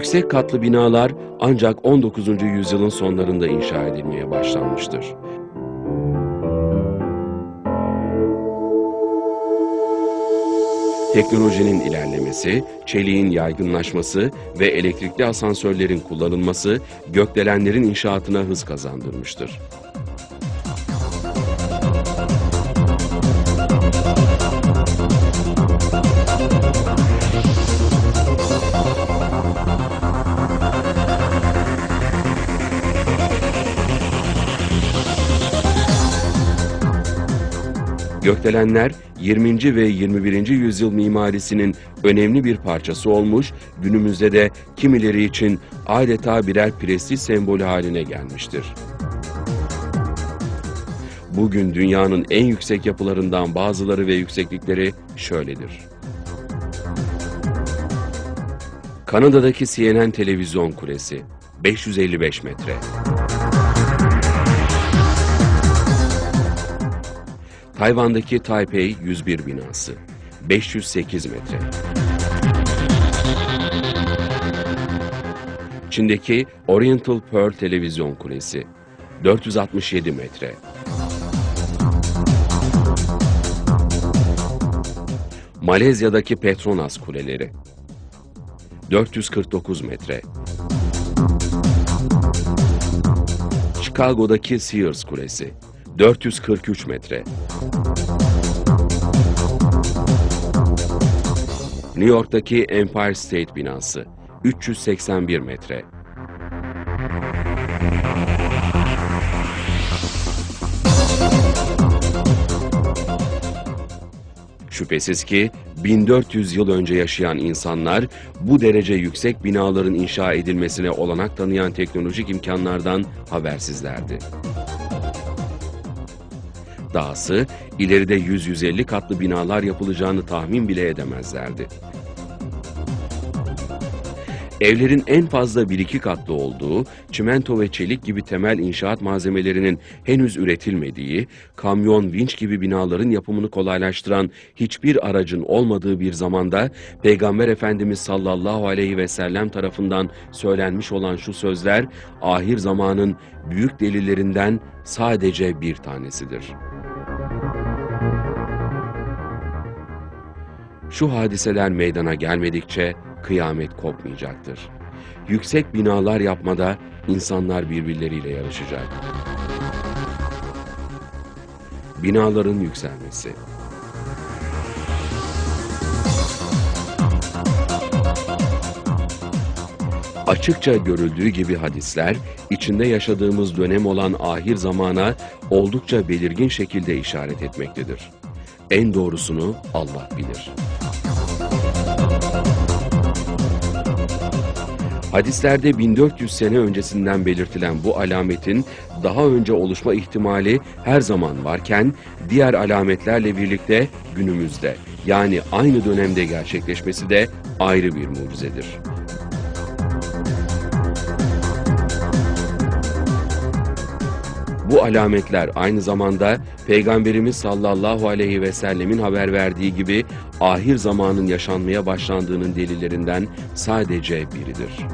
Yüksek katlı binalar ancak 19. yüzyılın sonlarında inşa edilmeye başlanmıştır. Teknolojinin ilerlemesi, çeliğin yaygınlaşması ve elektrikli asansörlerin kullanılması gökdelenlerin inşaatına hız kazandırmıştır. Gökdelenler 20. ve 21. yüzyıl mimarisinin önemli bir parçası olmuş, günümüzde de kimileri için adeta birer prestij sembolü haline gelmiştir. Bugün dünyanın en yüksek yapılarından bazıları ve yükseklikleri şöyledir. Kanada'daki CNN televizyon kulesi 555 metre. Tayvan'daki Taipei 101 binası 508 metre. Çin'deki Oriental Pearl televizyon kulesi 467 metre. Malezya'daki Petronas kuleleri 449 metre. Chicago'daki Sears Kulesi 443 metre. New York'taki Empire State binası 381 metre. Şüphesiz ki 1400 yıl önce yaşayan insanlar bu derece yüksek binaların inşa edilmesine olanak tanıyan teknolojik imkanlardan habersizlerdi. Dahası ileride 100-150 katlı binalar yapılacağını tahmin bile edemezlerdi. Evlerin en fazla 1-2 katlı olduğu, çimento ve çelik gibi temel inşaat malzemelerinin henüz üretilmediği, kamyon, vinç gibi binaların yapımını kolaylaştıran hiçbir aracın olmadığı bir zamanda Peygamber Efendimiz sallallahu aleyhi ve sellem tarafından söylenmiş olan şu sözler ahir zamanın büyük delillerinden sadece bir tanesidir. Şu hadiseler meydana gelmedikçe kıyamet kopmayacaktır. Yüksek binalar yapmada insanlar birbirleriyle yarışacak. Binaların yükselmesi Açıkça görüldüğü gibi hadisler, içinde yaşadığımız dönem olan ahir zamana oldukça belirgin şekilde işaret etmektedir. En doğrusunu Allah bilir. Hadislerde 1400 sene öncesinden belirtilen bu alametin daha önce oluşma ihtimali her zaman varken diğer alametlerle birlikte günümüzde yani aynı dönemde gerçekleşmesi de ayrı bir mucizedir. Bu alametler aynı zamanda Peygamberimiz sallallahu aleyhi ve sellemin haber verdiği gibi ahir zamanın yaşanmaya başlandığının delillerinden sadece biridir.